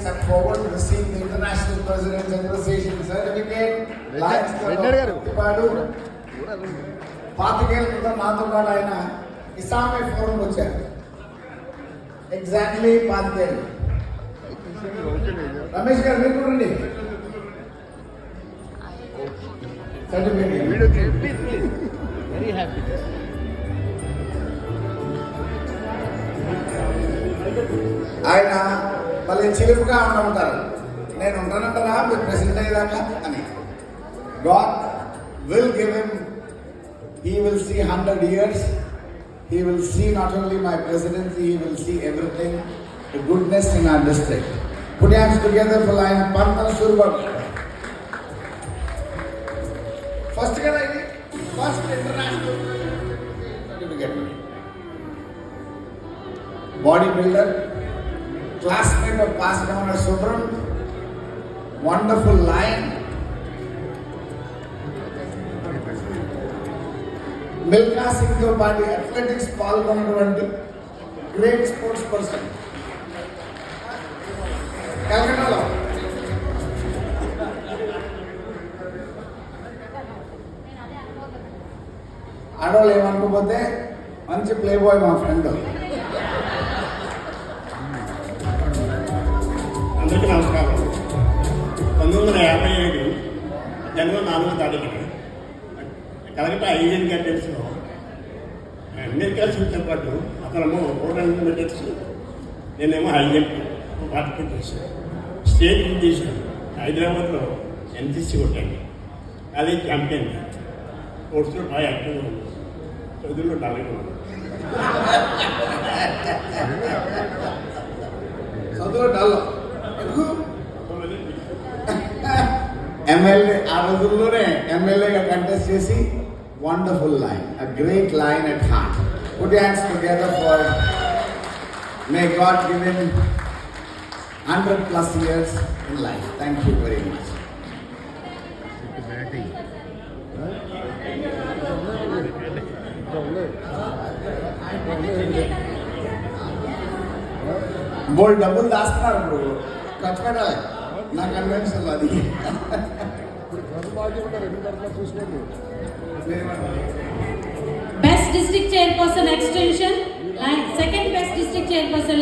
forward to receive the International President's Association Certificate. Lions Club Reddy గారు. తిప్పాడు. పాతికేళ్ళ క్రితం నాతో పాటు ఆయన ఇస్లామీ ఫోరం వచ్చారు ఎగ్జాక్ట్లీ పాతికేళ్ళు రమేష్ గారు మీరు రండి సర్టిఫికేట్ వెరీ హ్యాపీ ఆయన మళ్ళీ చిలుపుగా ఉంటారు నేను ఉంటానంటారా మీరు ప్రెసిడెంట్ అయ్యేదాకా అని God will give him he will see hundred years he will see not only my presidency he will see everything the goodness in our district put hands together for ఆయన పంతన Surbabu first కదా ఇది first international certificate body builder classmate of past governor Subram, wonderful lion. Milkha సింగ్తో పాటు athletics పాల్గొన్నటువంటి great sports person కలకటాలో ఆడవాళ్ళు ఏమనుకోపోతే మంచి play boy మా friend జనవరి నాలుగో తారీఖున కలకత్తా ఐఎన్ గెటెట్స్లో అమెరికా సీట్తో పాటు అతనేమో ఫోర్ హండ్రెడ్ నేనేమో హై జంప్ పార్టిసిపేట్ చేశాను. స్టేట్ విన్ చేశాను హైదరాబాద్లో ఎన్సీసీ కొట్టాను అది ఛాంపియన్ స్పోర్ట్స్లో బాగా యాక్టివ్గా ఉంది. చదువులో డాలర్ ఉంది. ఎమ్మెల్యే ఆ రోజుల్లోనే ఎమ్మెల్యేగా కంటెస్ట్ చేసి wonderful line a great line at heart put hands together for may God give him hundred plus years in life thank you very much batting బోల్ డబ్బులు దాస్తున్నారు ఇప్పుడు ఖర్చు పెట్టాలి నా కన్వెన్షన్ అది చూసుకోండి Best District Chairperson Extension, line, second Best District Chairperson